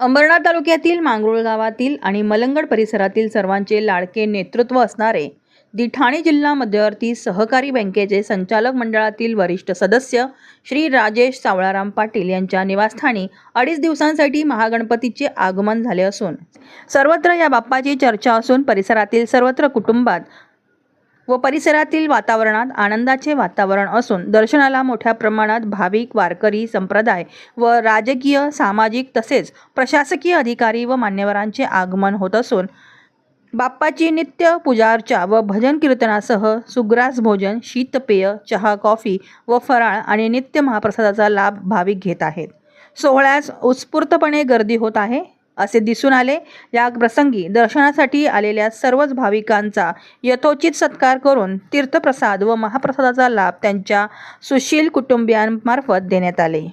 अंबरनाथ तालुक्यातील मांगरुळ गावातील आणि मलंगड परिसरातील सर्वांचे लाडके नेतृत्व असणारे दि ठाणे जिल्हा मध्यवर्ती सहकारी बँकेचे संचालक मंडळातील वरिष्ठ सदस्य श्री राजेश सावळाराम पाटील यांच्या निवासस्थानी अडीच दिवसांसाठी महागणपतीचे आगमन झाले असून सर्वत्र या बाप्पाची चर्चा असून परिसरातील सर्वत्र कुटुंबात व परिसरातील वातावरणात आनंदाचे वातावरण असून दर्शनाला मोठ्या प्रमाणात भाविक वारकरी संप्रदाय व राजकीय सामाजिक तसेच प्रशासकीय अधिकारी व मान्यवरांचे आगमन होत असून बाप्पाची नित्य पूजार्चा व भजन कीर्तनासह सुग्रास भोजन शीतपेय चहा कॉफी व फराळ आणि नित्य महाप्रसादाचा लाभ भाविक घेत आहेत. सोहळ्यास उत्स्फूर्तपणे गर्दी होत आहे. असे दिसून आले. या प्रसंगी दर्शनासाठी आलेल्या सर्वच भाविकांचा यथोचित सत्कार करून तीर्थप्रसाद व महाप्रसादाचा लाभ त्यांच्या सुशील कुटुंबियांमार्फत देण्यात आले.